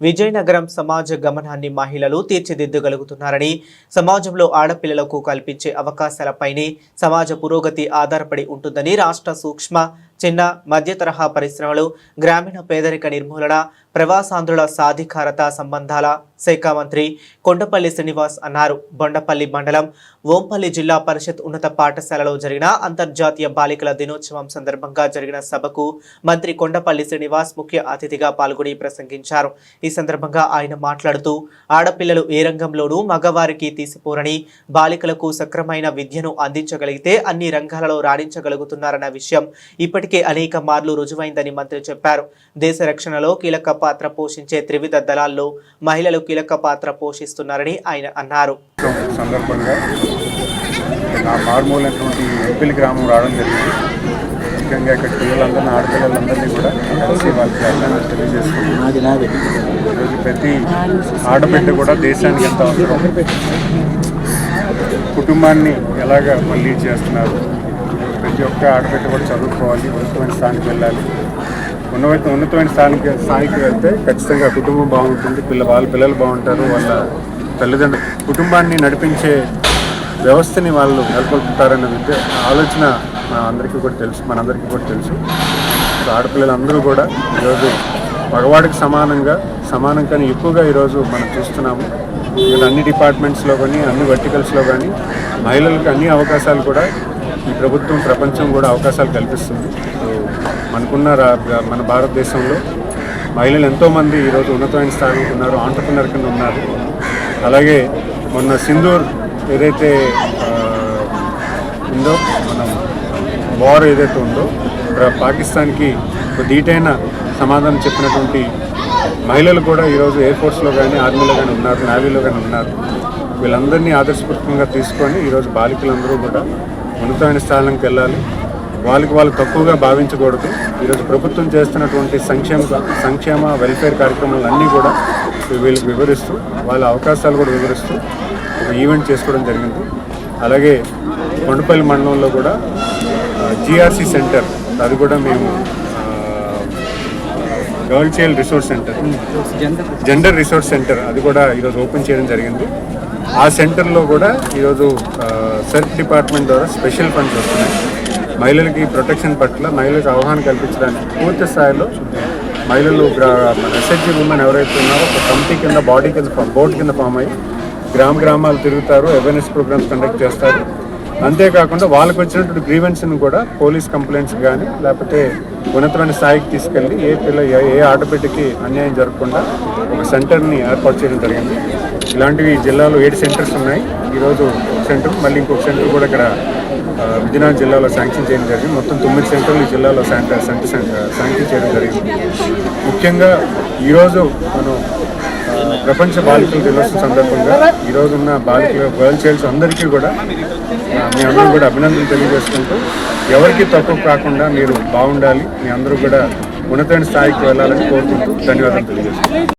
విజయనగరం సమాజ గమనాన్ని మహిళలు తీర్చిదిద్దగలుగుతున్నారని సమాజంలో ఆడపిల్లలకు కల్పించే అవకాశాలపైనే సమాజ పురోగతి ఆధారపడి ఉంటుందని రాష్ట్ర సూక్ష్మ చిన్న మధ్య తరహా పరిశ్రమలు గ్రామీణ పేదరిక నిర్మూలన ప్రవాసాంధ్రుల సాధికారత సంబంధాల శాఖ మంత్రి కొండపల్లి శ్రీనివాస్ అన్నారు. బొండపల్లి మండలం ఓంపల్లి జిల్లా పరిషత్ ఉన్నత పాఠశాలలో జరిగిన అంతర్జాతీయ బాలికల దినోత్సవం సందర్భంగా జరిగిన సభకు మంత్రి కొండపల్లి శ్రీనివాస్ ముఖ్య అతిథిగా పాల్గొని ప్రసంగించారు. ఈ సందర్భంగా ఆయన మాట్లాడుతూ ఆడపిల్లలు ఏ రంగంలోనూ మగవారికి తీసిపోరని బాలికలకు సక్రమైన విద్యను అందించగలిగితే అన్ని రంగాలలో రాణించగలుగుతున్నారన్న విషయం ఇప్పటికే అనేక మార్లు రుజువైందని మంత్రి చెప్పారు. దేశ రక్షణలో కీలక పాత్ర పోషించే త్రివిధ దళాల్లో మహిళలు కీలక పాత్ర పోషిస్తున్నారని ఆయన అన్నారు. సందర్భంగా నా మారుమూలైనటువంటి ఎంపిల్ గ్రామం రావడం జరిగింది. ముఖ్యంగా ఇక్కడ పిల్లలందరినీ ఆడపిల్లలందరినీ కూడా కలిసి వాళ్ళకి అభినందనలు తెలియజేసుకుంటున్నాను. ఈరోజు ప్రతి ఆడబిడ్డ కూడా దేశానికి ఎంత అవసరం? కుటుంబాన్ని ఎలాగ మళ్ళీ చేస్తున్నారు? ప్రతి ఒక్క ఆడబిడ్డ కూడా చదువుకోవాలి ఉన్నతమైన స్థానికి వెళ్ళాలి. ఉన్నత ఉన్నతమైన స్థానికి స్థాయికి వెళ్తే ఖచ్చితంగా కుటుంబం బాగుంటుంది. పిల్ల వాళ్ళ పిల్లలు బాగుంటారు. వాళ్ళ తల్లిదండ్రులు కుటుంబాన్ని నడిపించే వ్యవస్థని వాళ్ళు నెలకొల్పుతారన్న ఆలోచన మన అందరికీ కూడా తెలుసు. మనందరికీ కూడా తెలుసు. ఆడపిల్లలు ఆడపిల్లలందరూ కూడా ఈరోజు మగవాడికి సమానంగా సమానం కానీ ఎక్కువగా ఈరోజు మనం చూస్తున్నాము. ఇక్కడ అన్ని డిపార్ట్మెంట్స్లో కానీ అన్ని వర్టికల్స్లో కానీ మహిళలకు అన్ని అవకాశాలు కూడా ఈ ప్రభుత్వం ప్రపంచం కూడా అవకాశాలు కల్పిస్తుంది. మనకున్న రా- మన భారతదేశంలో మహిళలు ఎంతోమంది ఈరోజు ఉన్నతమైన స్థాయికి ఉన్నారు ఆంటర్ప్రినర్ కింద ఉన్నారు. అలాగే మొన్న సింధూర్ ఏదైతే ఉందో మనం వార్ ఏదైతే ఉందో పాకిస్తాన్కి ఒక ధీటైన సమాధానం చెప్పినటువంటి మహిళలు కూడా ఈరోజు ఎయిర్ ఫోర్స్లో కానీ ఆర్మీలో కానీ ఉన్నారు నేవీలో కానీ ఉన్నారు. వీళ్ళందరినీ ఆదర్శపూర్వకంగా తీసుకొని ఈరోజు బాలికలందరూ కూడా ఉన్నతమైన స్థానానికి వెళ్ళాలి. వాళ్ళకి వాళ్ళు తక్కువగా భావించకూడదు. ఈరోజు ప్రభుత్వం చేస్తున్నటువంటి సంక్షేమ సంక్షేమ వెల్ఫేర్ కార్యక్రమాలన్నీ కూడా వీళ్ళకి వివరిస్తూ వాళ్ళ అవకాశాలు కూడా వివరిస్తూ ఒక ఈవెంట్ చేసుకోవడం జరిగింది. అలాగే కొండపల్లి మండలంలో కూడా జిఆర్సి సెంటర్ అది కూడా మేము girl child resource centre gender resource centre అది కూడా ఈరోజు ఓపెన్ చేయడం జరిగింది. ఆ సెంటర్లో కూడా ఈరోజు సెల్ఫ్ డిపార్ట్మెంట్ ద్వారా స్పెషల్ ఫండ్స్ వస్తున్నాయి. మహిళలకి ప్రొటెక్షన్ పట్ల మహిళలకు అవగాహన కల్పించడానికి పూర్తి స్థాయిలో మహిళలు ఎస్హెచ్జి ఉమెన్ ఎవరైతే ఉన్నారో ఒక కమిటీ కింద బాడీ కింద బోర్డు కింద ఫామ్ అయ్యి గ్రామ గ్రామాలు తిరుగుతారు అవేర్నెస్ ప్రోగ్రామ్స్ కండక్ట్ చేస్తారు. అంతేకాకుండా వాళ్ళకి వచ్చినటువంటి గ్రీవెన్స్ని కూడా పోలీస్ కంప్లైంట్స్ కానీ లేకపోతే ఉన్నతమైన స్థాయికి తీసుకెళ్ళి ఏ పిల్ల ఏ ఏ ఆడబిడ్డకి అన్యాయం జరగకుండా ఒక సెంటర్ని ఏర్పాటు చేయడం జరిగింది. ఇలాంటివి జిల్లాలో ఏడు సెంటర్స్ ఉన్నాయి. ఈరోజు ఒక సెంటర్ మళ్ళీ ఇంకొక సెంటర్ కూడా ఇక్కడ విజయనగరం జిల్లాలో శాంక్షన్ చేయడం జరిగింది. మొత్తం తొమ్మిది సెంటర్లు ఈ జిల్లాలో శాంక్షన్ శాంక్షన్ చేయడం జరిగింది. ముఖ్యంగా ఈరోజు మనం ప్రపంచ బాలికల దినోత్సవం సందర్భంగా ఈరోజు ఉన్న బాలికల గర్ల్ చైల్డ్స్ అందరికీ కూడా మీ అందరూ కూడా అభినందనలు తెలియజేసుకుంటూ ఎవరికి తక్కువ కాకుండా మీరు బాగుండాలి. మీ అందరూ కూడా ఉన్నతమైన స్థాయికి వెళ్ళాలని కోరుకుంటూ ధన్యవాదాలు తెలియజేస్తున్నాను.